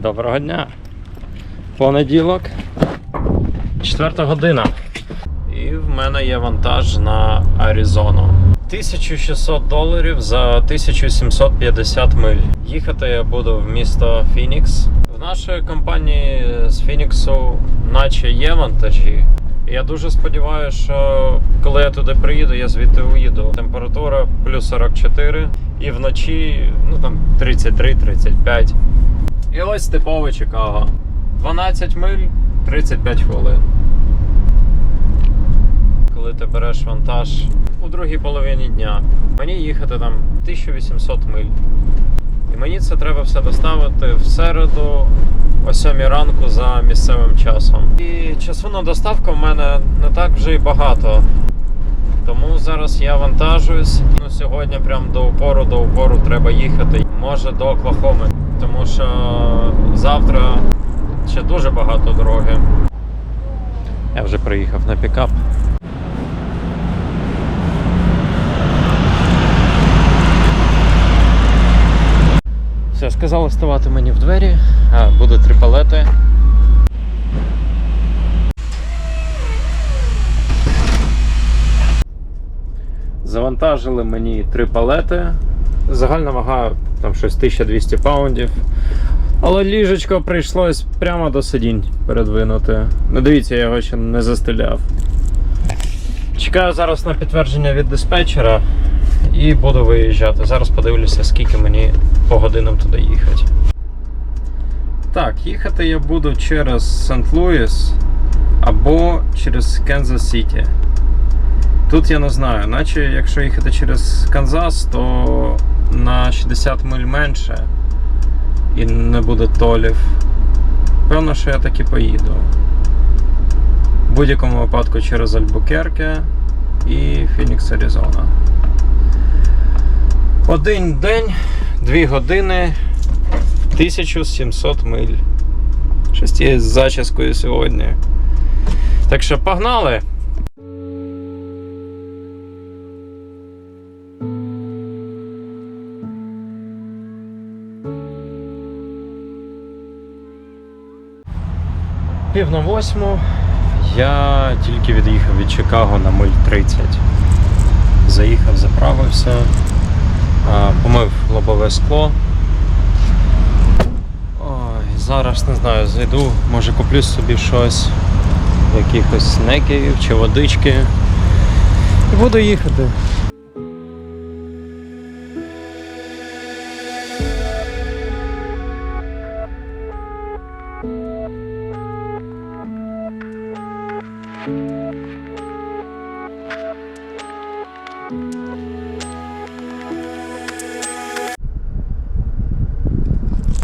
Доброго дня. Понеділок. Четверта година. І в мене є вантаж на Аризону. 1600 доларів за 1750 миль. Їхати я буду в місто Фінікс. В нашої компанії з Фініксу наче є вантажі. Я дуже сподіваюся, що коли я туди приїду, я звідти уїду. Температура плюс 44 і вночі ну там 33-35. І ось типове Чикаго. 12 миль 35 хвилин. Коли ти береш вантаж у другій половині дня, мені їхати там 1800 миль. І мені це треба все доставити в середу о 7 ранку за місцевим часом. І часу на доставку в мене не так вже й багато. Тому зараз я вантажуюсь. Ну, сьогодні прям до упору, до упору треба їхати. Може до Оклахоми. Тому що завтра ще дуже багато дороги. Я вже приїхав на пікап. Все, сказали ставати мені в двері. А, буде три палети. Завантажили мені три палети. Загальна вага там щось 1200 паундів. Але ліжечко прийшлось прямо до сидінь передвинути. Ну дивіться, я його ще не застеляв. Чекаю зараз на підтвердження від диспетчера і буду виїжджати. Зараз подивлюся, скільки мені по годинам туди їхати. Так, їхати я буду через Сент-Луіс або через Канзас Сіті. Тут я не знаю, наче якщо їхати через Канзас, то на 60 миль менше і не буде толів. Певно, що я так і поїду. В будь-якому випадку через Альбукерке і Фінікс, Аризона. Один день, дві години, 1700 миль. Щось є з зачіскою сьогодні. Так що погнали! Пів на восьму. Я тільки від'їхав від Чикаго на миль 30. Заїхав, заправився, помив лобове скло. Ой, зараз не знаю, зайду, може куплю собі щось, якихось снеків чи водички. І буду їхати.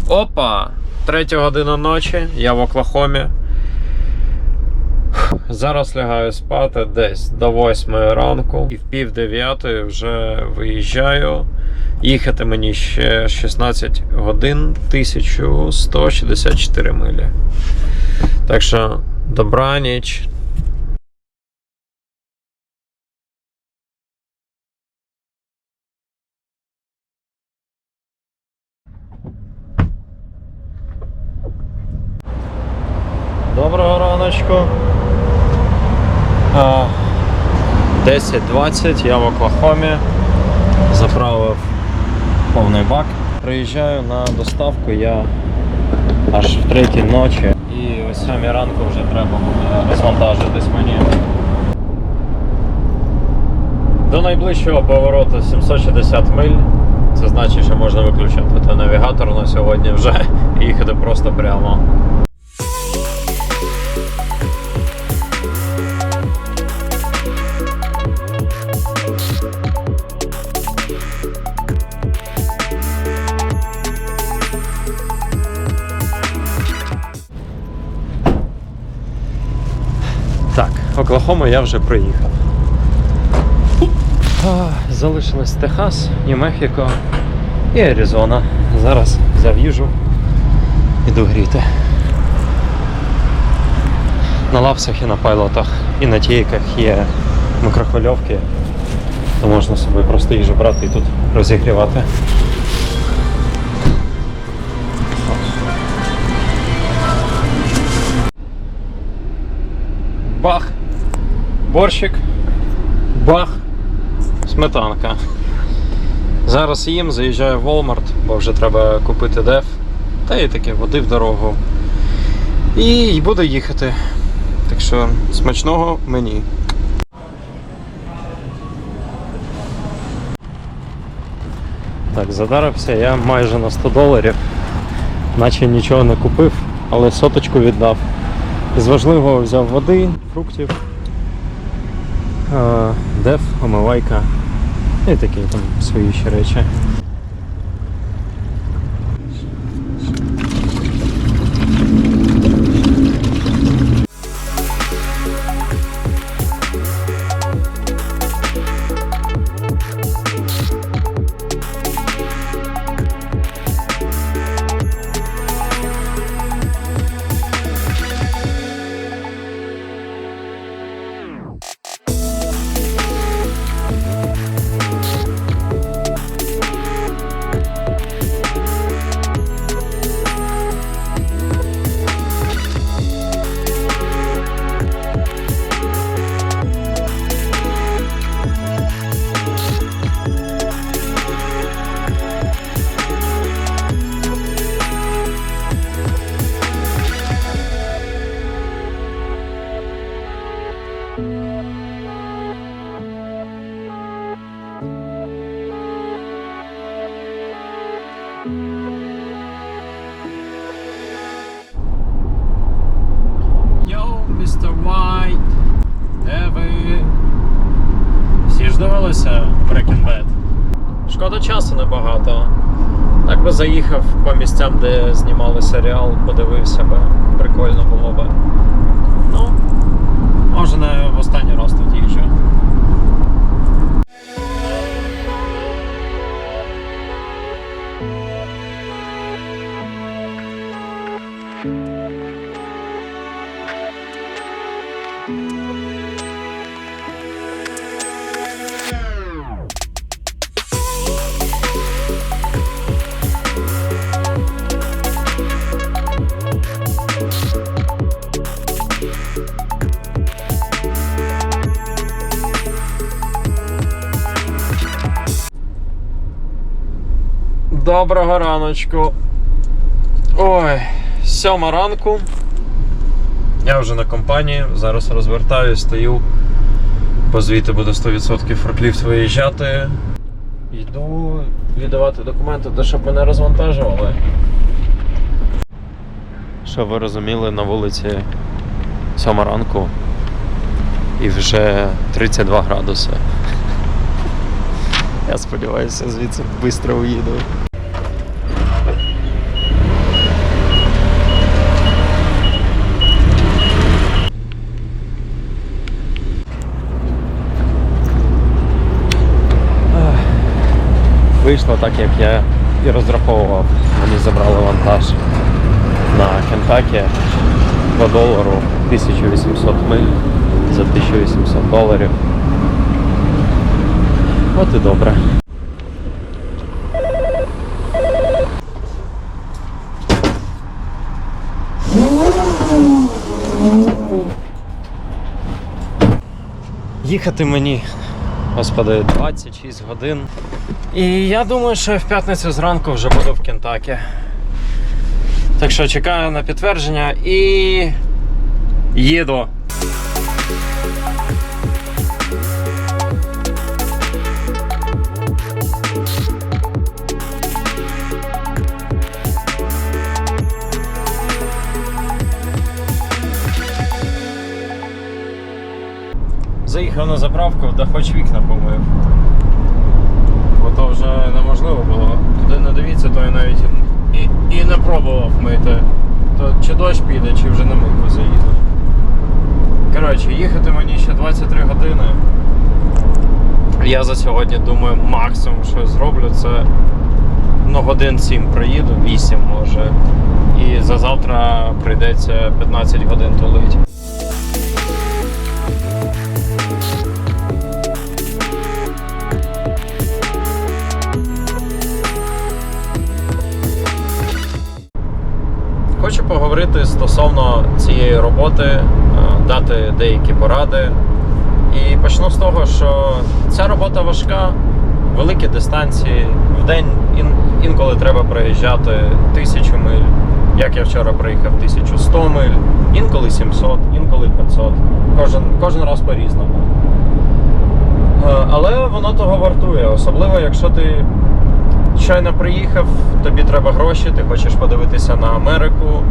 Опа! Третя година ночі, я в Оклахомі. Зараз лягаю спати десь до 8 ранку і в пів дев'ятої вже виїжджаю. Їхати мені ще 16 годин 1164 милі. Так що добраніч. А, 10.20, я в Оклахомі. Заправив повний бак. Приїжджаю на доставку я аж в третій ночі. І о 7 ранку вже треба розвантажитись мені. До найближчого повороту 760 миль. Це значить, що можна виключати навігатор на сьогодні вже і їхати просто прямо. Оклахому я вже приїхав. Залишилось Техас, Нью-Мехіко і Аризона. Зараз взяв їжу, іду гріти. На лапсах і на пайлотах, і на тійках є микрохвильовки, то можна собі просто їжу брати і тут розігрівати. Борщик, бах, сметанка. Зараз їм, заїжджаю в Walmart, бо вже треба купити деф. Та і таке води в дорогу. І буду їхати. Так що смачного мені. Так, задарився я майже на 100 доларів, наче нічого не купив, але соточку віддав. З важливого взяв води, фруктів, деф, омивайка і такі там свої ще речі. Би заїхав по місцям, де знімали серіал, подивився би. Прикольно було би. Ну, може не в останній раз тут їжджу. Доброго раночку. Ой, сьома ранку. Я вже на компанії, зараз розвертаюсь, стою. Бо звідти буде 100% форкліфт виїжджати. Йду віддавати документи, де щоб мене розвантажували. Щоб ви розуміли, на вулиці сьома ранку і вже 32 градуси. Я сподіваюся, звідси швидко уїду. Вийшло так, як я і розраховував. Мені забрали вантаж на Кентакі по долару 1800 миль за 1800 доларів. От і добре. Їхати мені, господи, 26 годин. І я думаю, що в п'ятницю зранку вже буду в Кентакі. Так що чекаю на підтвердження і їду. Заїхав на заправку, да хоч вікна помив. Бо то вже неможливо було. Туди не дивіться, то я навіть і, і не пробував мити. То чи дощ піде, чи вже на мийку заїду. Коротше, їхати мені ще 23 години. Я за сьогодні думаю, максимум, що я зроблю, це ну, годин 7 проїду, 8 може. І за завтра прийдеться 15 годин тулить. Поговорити стосовно цієї роботи, е, дати деякі поради. І почну з того, що ця робота важка, великі дистанції. В день інколи треба проїжджати тисячу миль. Як я вчора проїхав 1100 миль, інколи 700, інколи 500. Кожен, кожен раз по-різному. Е, Але воно того вартує, особливо якщо ти щойно приїхав, тобі треба гроші, ти хочеш подивитися на Америку,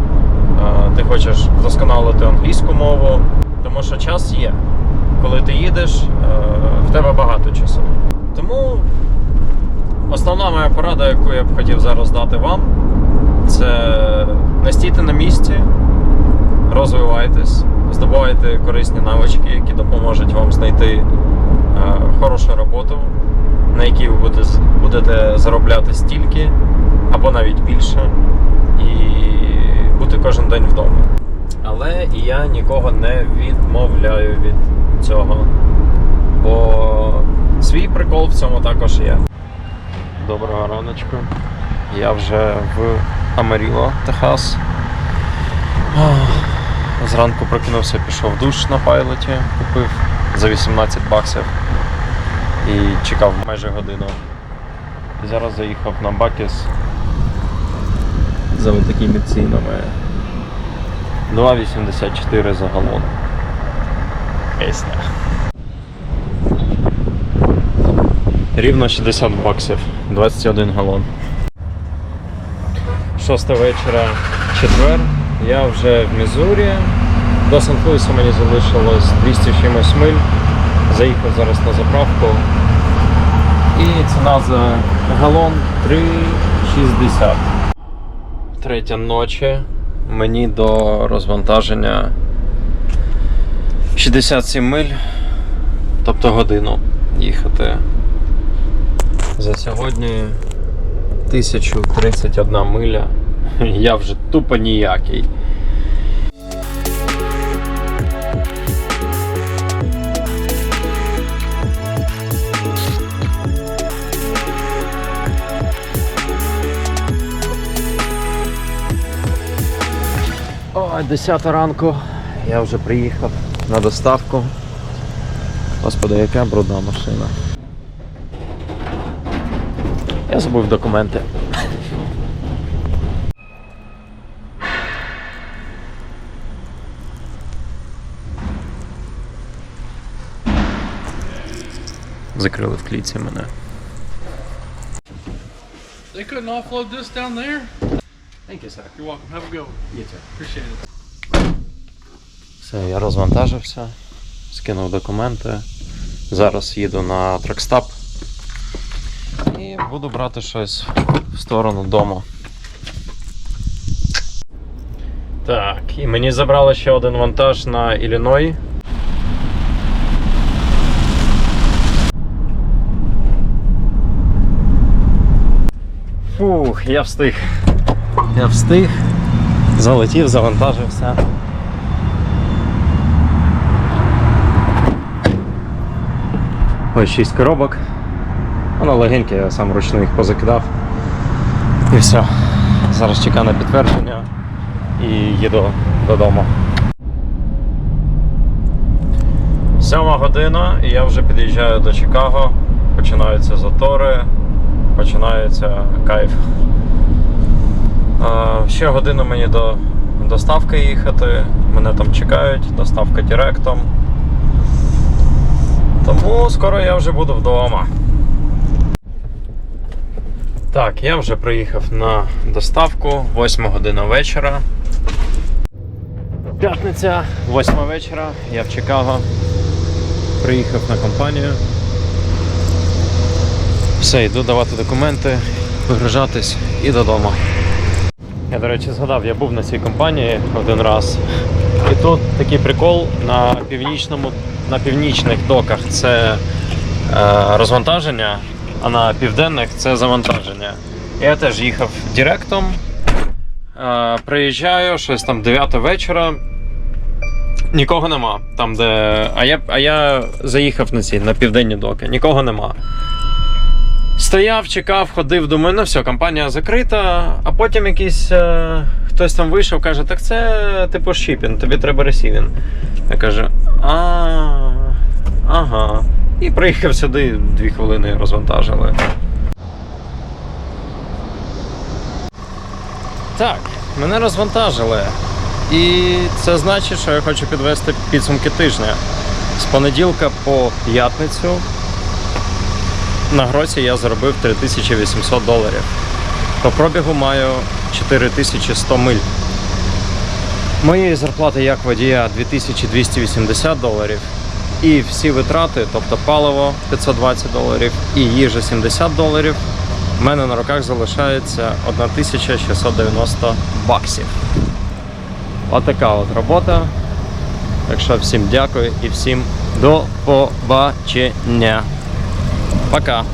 ти хочеш вдосконалити англійську мову, тому що час є. Коли ти їдеш, е, в тебе багато часу. Тому основна моя порада, яку я б хотів зараз дати вам, це не стійте на місці, розвивайтесь, здобувайте корисні навички, які допоможуть вам знайти е, хорошу роботу, на якій ви будете, заробляти стільки або навіть більше, і бути кожен день вдома. Але я нікого не відмовляю від цього. Бо свій прикол в цьому також є. Доброго раночку. Я вже в Амаріло, Техас. Зранку прокинувся, пішов душ на пайлоті, купив за 18 баксів і чекав майже годину. І зараз заїхав на Бакіс за такими цінами. 2,84 за галон. Пісня. Рівно 60 баксів, 21 галон. 6 вечора четвер. Я вже в Мізурі. До Сан-Луіса мені залишилось 200 з чимось миль. Заїхав зараз на заправку. І ціна за галон 3,60. Третя ночі. Мені до розвантаження 67 миль, тобто годину їхати. За сьогодні 1031 миля. Я вже тупо ніякий. Ой, 10 ранку. Я вже приїхав на доставку. Господи, яка брудна машина. Я забув документи. Закрили в клітці мене. They couldn't offload this down there? Thank you, sir. You're welcome. Have a good one. Appreciate it. Все, я розвантажився, скинув документи. Зараз їду на трекстап і буду брати щось в сторону дому. Так, і мені забрали ще один вантаж на Ілліной. Фух, я встиг. Я встиг. Залетів, завантажився. Ось 6 коробок. Воно легеньке, я сам ручно їх позакидав. І все. Зараз чекаю на підтвердження і їду додому. Сьома година і я вже під'їжджаю до Чикаго. Починаються затори, починається кайф. Ще годину мені до доставки їхати. Мене там чекають, доставка директом. Тому скоро я вже буду вдома. Так, я вже приїхав на доставку 8 година вечора. П'ятниця, 8 вечора, я в Чикаго. Приїхав на компанію. Все, йду давати документи, вигружатись і додому. Я, до речі, згадав, я був на цій компанії один раз. І тут такий прикол на північному, на північних доках це е, розвантаження, а на південних це завантаження. Я теж їхав директом. Е, приїжджаю, щось там 9 вечора. Нікого нема. Там, де... А я, а я заїхав на ці на південні доки, нікого нема. Стояв, чекав, ходив, думаю, ну все, компанія закрита, а потім якийсь е, хтось там вийшов, каже, так це типу шіпінг, тобі треба ресівінг. Я кажу, а, Ага. І приїхав сюди, дві хвилини розвантажили. Так, мене розвантажили. І це значить, що я хочу підвести підсумки тижня. З понеділка по п'ятницю на гроці я заробив 3800 доларів. По пробігу маю 4100 миль. Моєї зарплати як водія 2280 доларів. І всі витрати, тобто паливо 520 доларів і їжа 70 доларів, в мене на руках залишається 1690 баксів. Отака от робота. Так що всім дякую і всім до побачення. Пока.